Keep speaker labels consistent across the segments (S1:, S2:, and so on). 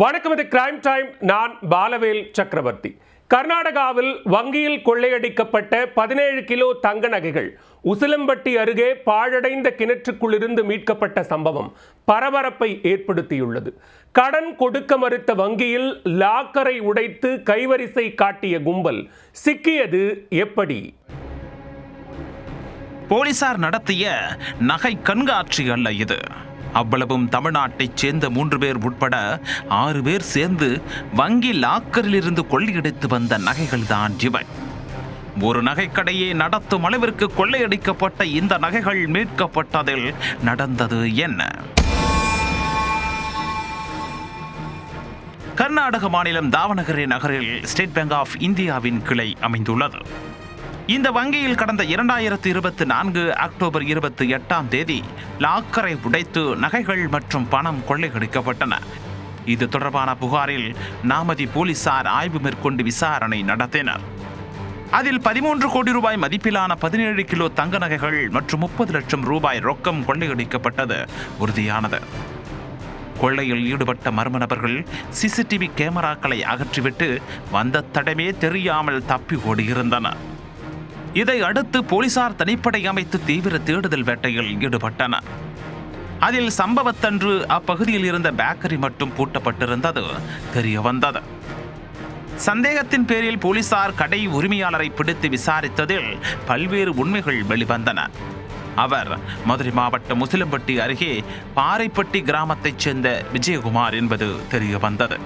S1: வணக்கம் இது crime time நான் பாலவேல் சக்கரவர்த்தி. கர்நாடகாவில் வங்கியில் கொள்ளையடிக்கப்பட்ட பதினேழு கிலோ தங்க நகைகள் உசிலம்பட்டி அருகே பாழடைந்த கிணற்றுக்குள்ளிருந்து மீட்கப்பட்ட சம்பவம் பரபரப்பை ஏற்படுத்தியுள்ளது. கடன் கொடுக்க மறுத்த வங்கியில் லாக்கரை உடைத்து கைவரிசை காட்டிய கும்பல் சிக்கியது எப்படி?
S2: போலீசார் நடத்திய நகை கண்காட்சி அல்ல இது. அவ்வளவும் தமிழ்நாட்டைச் சேர்ந்த மூன்று பேர் உட்பட ஆறு பேர் சேர்ந்து வங்கி லாக்கரில் இருந்து கொள்ளையடித்து வந்த நகைகள் தான் இவை. ஒரு நகைக்கடையை நடத்தும் அளவிற்கு கொள்ளையடிக்கப்பட்ட இந்த நகைகள் மீட்கப்பட்டதில் நடந்தது என்ன? கர்நாடக மாநிலம் தாவணகரி நகரில் ஸ்டேட் பேங்க் ஆஃப் இந்தியாவின் கிளை அமைந்துள்ளது. இந்த வங்கியில் கடந்த இரண்டாயிரத்து இருபத்தி நான்கு அக்டோபர் இருபத்தி எட்டாம் தேதி லாக்கரை உடைத்து நகைகள் மற்றும் பணம் கொள்ளையடிக்கப்பட்டன. இது தொடர்பான புகாரில் நாமதி போலீசார் ஆய்வு மேற்கொண்டு விசாரணை நடத்தினர். அதில் பதிமூன்று கோடி ரூபாய் மதிப்பிலான பதினேழு கிலோ தங்க நகைகள் மற்றும் முப்பது லட்சம் ரூபாய் ரொக்கம் கொள்ளையடிக்கப்பட்டது உறுதியானது. கொள்ளையில் ஈடுபட்ட மர்ம நபர்கள் சிசிடிவி கேமராக்களை அகற்றிவிட்டு வந்த தடமே தெரியாமல் தப்பி ஓடியிருந்தனர். இதை அடுத்து போலீசார் தனிப்படை அமைத்து தீவிர தேடுதல் வேட்டையில் ஈடுபட்டனர் அதில் சம்பவத்தன்று அப்பகுதியில் இருந்த பேக்கரி மட்டும் பூட்டப்பட்டிருந்தது தெரிய வந்தது சந்தேகத்தின் பேரில் போலீசார் கடை உரிமையாளரை பிடித்து விசாரித்ததில் பல்வேறு உண்மைகள் வெளிவந்தன. அவர் மதுரை மாவட்டம் முசிலம்பட்டி அருகே பாறைப்பட்டி கிராமத்தைச் சேர்ந்த விஜயகுமார் என்பது தெரிய வந்தது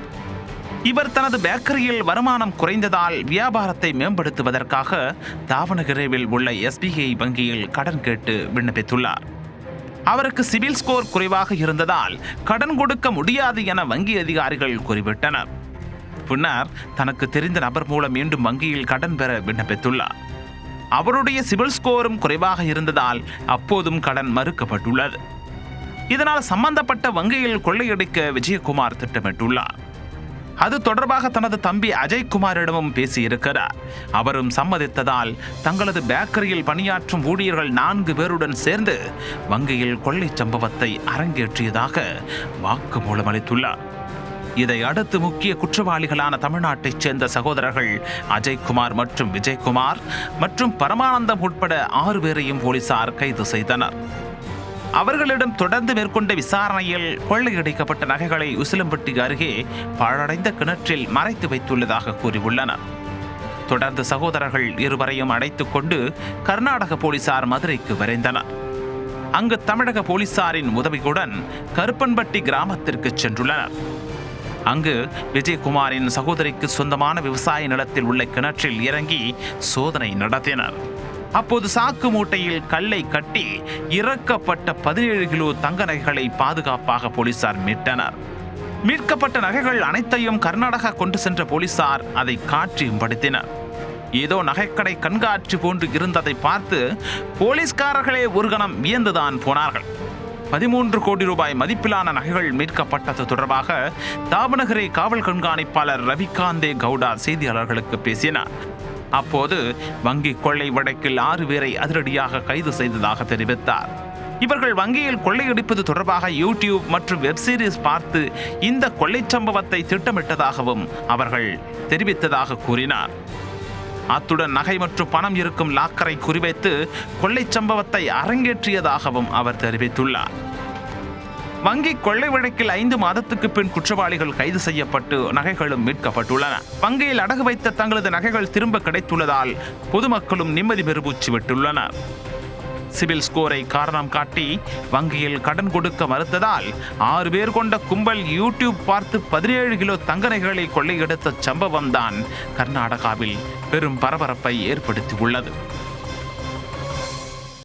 S2: இவர் தனது பேக்கரியில் வருமானம் குறைந்ததால் வியாபாரத்தை மேம்படுத்துவதற்காக தாவணகிரேவில் உள்ள எஸ்பிஐ வங்கியில் கடன் கேட்டு விண்ணப்பித்துள்ளார். அவருக்கு சிவில் ஸ்கோர் குறைவாக இருந்ததால் கடன் கொடுக்க முடியாது என வங்கி அதிகாரிகள் குறிப்பிட்டனர். பின்னர் தனக்கு தெரிந்த நபர் மூலம் மீண்டும் வங்கியில் கடன் பெற விண்ணப்பித்துள்ளார். அவருடைய சிவில் ஸ்கோரும் குறைவாக இருந்ததால் அப்போதும் கடன் மறுக்கப்பட்டுள்ளது. இதனால் சம்பந்தப்பட்ட வங்கியில் கொள்ளையடிக்க விஜயகுமார் திட்டமிட்டுள்ளார். அது தொடர்பாக தனது தம்பி அஜய்குமாரிடமும் பேசியிருக்கிறார். அவரும் சம்மதித்ததால் தங்களது பேக்கரியில் பணியாற்றும் ஊழியர்கள் நான்கு பேருடன் சேர்ந்து வங்கியில் கொள்ளை சம்பவத்தை அரங்கேற்றியதாக வாக்குமூலம் அளித்துள்ளார். இதை அடுத்து முக்கிய குற்றவாளிகளான தமிழ்நாட்டைச் சேர்ந்த சகோதரர்கள் அஜய்குமார் மற்றும் விஜய்குமார் மற்றும் பரமானந்தம் உட்பட ஆறு பேரையும் போலீசார் கைது செய்தனர். அவர்களிடம் தொடர்ந்து மேற்கொண்ட விசாரணையில் கொள்ளையடிக்கப்பட்ட நகைகளை உசிலம்பட்டி அருகே பாழடைந்த கிணற்றில் மறைத்து வைத்துள்ளதாக கூறியுள்ளனர். தொடர்ந்து சகோதரர்கள் இருவரையும் அடைத்துக் கொண்டு கர்நாடக போலீசார் மதுரைக்கு விரைந்தனர். அங்கு தமிழக போலீசாரின் உதவியுடன் கருப்பன்பட்டி கிராமத்திற்கு சென்றுள்ளனர். அங்கு விஜயகுமாரின் சகோதரிக்கு சொந்தமான விவசாய நிலத்தில் உள்ள கிணற்றில் இறங்கி சோதனை நடத்தினர். அப்போது சாக்கு மூட்டையில் கல்லை கட்டி இறக்கப்பட்ட பதினேழு கிலோ தங்க நகைகளை பாதுகாப்பாக போலீசார் மீட்டனர். மீட்கப்பட்ட நகைகள் அனைத்தையும் கர்நாடகா கொண்டு சென்ற போலீசார் அதை காட்சியும் படுத்தினர். ஏதோ நகைக்கடை கண்காட்சி போன்று இருந்ததை பார்த்து போலீஸ்காரர்களே ஒரு கணம் வியந்துதான் போனார்கள். பதிமூன்று கோடி ரூபாய் மதிப்பிலான நகைகள் மீட்கப்பட்டது தொடர்பாக தாபநகரை காவல் கண்காணிப்பாளர் ரவிகாந்தே கவுடா செய்தியாளர்களுக்கு பேசினார். அப்போது வங்கி கொள்ளை வழக்கில் ஆறு பேரை அதிரடியாக கைது செய்ததாக தெரிவித்தார். இவர்கள் வங்கியில் கொள்ளையடிப்பது தொடர்பாக யூடியூப் மற்றும் வெப் சீரிஸ் பார்த்து இந்த கொள்ளை சம்பவத்தை திட்டமிட்டதாகவும் அவர்கள் தெரிவித்ததாக கூறினார். அத்துடன் நகை மற்றும் பணம் இருக்கும் லாக்கரை குறிவைத்து கொள்ளை சம்பவத்தை அரங்கேற்றியதாகவும் அவர் தெரிவித்துள்ளார். வங்கி கொள்ளை வழக்கில் ஐந்து மாதத்துக்கு பின் குற்றவாளிகள் கைது செய்யப்பட்டு நகைகளும் மீட்கப்பட்டுள்ளன. வங்கியில் அடகு வைத்த தங்களது நகைகள் திரும்ப கிடைத்துள்ளதால் பொதுமக்களும் நிம்மதி பெருமூச்சு விட்டுள்ளனர். சிவில் ஸ்கோரை காரணம் காட்டி வங்கியில் கடன் கொடுக்க மறுத்ததால் ஆறு பேர் கொண்ட கும்பல் யூடியூப் பார்த்து பதினேழு கிலோ தங்க நகைகளை கொள்ளையெடுத்த சம்பவம் தான் கர்நாடகாவில் பெரும் பரபரப்பை ஏற்படுத்தியுள்ளது.